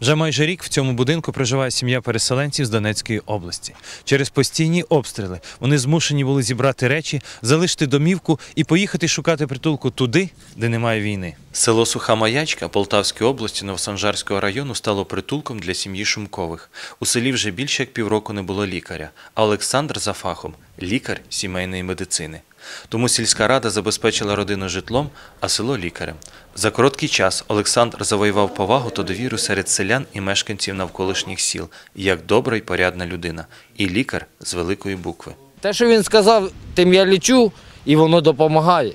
Вже майже рік в цьому будинку проживає сім'я переселенців з Донецької області. Через постійні обстріли вони змушені були зібрати речі, залишити домівку і поїхати шукати притулку туди, де немає війни. Село Суха Маячка Полтавської області Новосанжарського району стало притулком для сім'ї Шумкових. У селі вже більше як півроку не було лікаря, а Олександр за фахом лікар сімейної медицини. Тому сільська рада забезпечила родину житлом, а село лікарем. За короткий час Олександр завоював повагу та довіру серед селян і мешканців навколишніх сіл, як добра й порядна людина, і лікар з великої букви. Те, що він сказав, тим я лічу, і воно допомагає.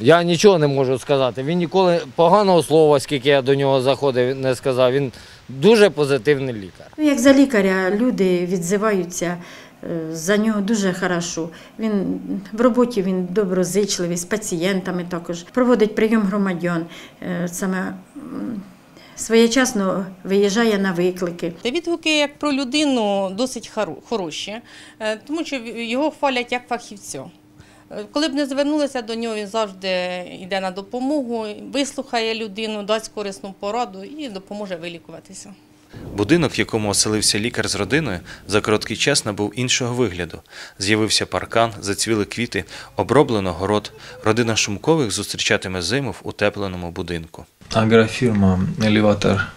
Я нічого не можу сказати. Він ніколи поганого слова, скільки я до нього заходив, не сказав. Він дуже позитивний лікар. Ну, Як за лікаря люди відзиваються за нього дуже хорошо. Він в роботі він доброзичливий, з пацієнтами також проводить прийом громадян. е, Саме своєчасно виїжджає на виклики. Відгуки як про людину досить хороші, е, тому що його хвалять як фахівця. Е, Коли б не звернулися до нього, він завжди йде на допомогу, вислухає людину, дасть корисну пораду і допоможе вилікуватися. Будинок, в якому оселився лікар з родиною, за короткий час набув іншого вигляду. З'явився паркан, зацвіли квіти, оброблено город. Родина Шумкових зустрічатиме зиму в утепленому будинку. Агрофирма «Елеватор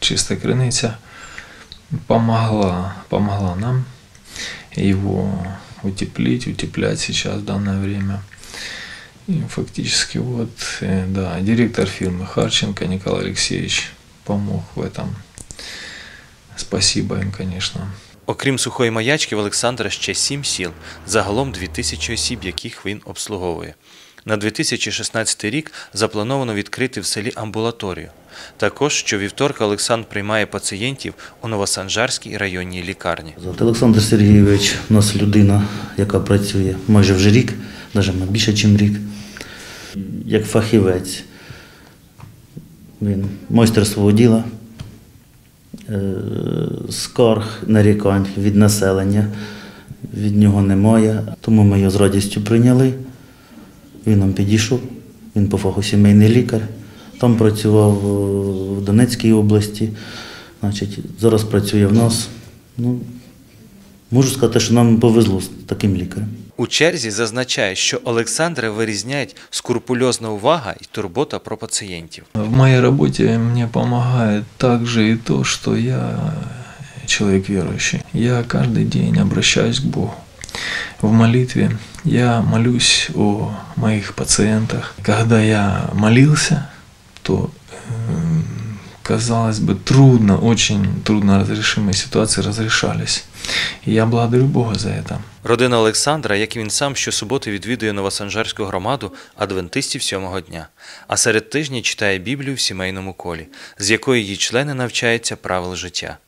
Чистая Крыница» помогла, помогла нам его утеплить, утеплять сейчас в данное время. И фактически вот, э, да, директор фирмы Харченко Николай Алексеевич помог в этом. Спасибо им, конечно. Окрім сухої маячки, в Олександра ще сім сіл, загалом дві тисячі осіб, яких він обслуговує. На 2016 рік заплановано відкрити в селі амбулаторію. Також щовівторка Олександр приймає пацієнтів у Новосанжарській районній лікарні. Олександр Сергійович у нас людина, яка працює майже вже рік, навіть більше, ніж рік. Як фахівець, він майстер свого діла, скарг, нарікань від населення від нього немає, тому ми його з радістю прийняли. Він нам підійшов, він по фаху сімейний лікар. Там працював е, в Донецькій області, значить, зараз працює в нас. Ну, можу сказати, що нам повезло з таким лікарем. У черзі зазначає, що Олександра вирізняють скрупульозна увага і турбота про пацієнтів. В моей работе мне помогает также и то, что я человек верующий. Я каждый день обращаюсь к Богу. В молитве я молюсь о моих пациентах. Когда я молился, то казалось бы, трудно, очень трудно разрешимые ситуации разрешались. И я благодарю Бога за это. Родина Олександра, як і він сам, щосуботи відвідує Новосанжарську громаду адвентистів сьомого дня, а серед тижня читає Біблію в сімейному колі, з якої її члени навчаються правил життя.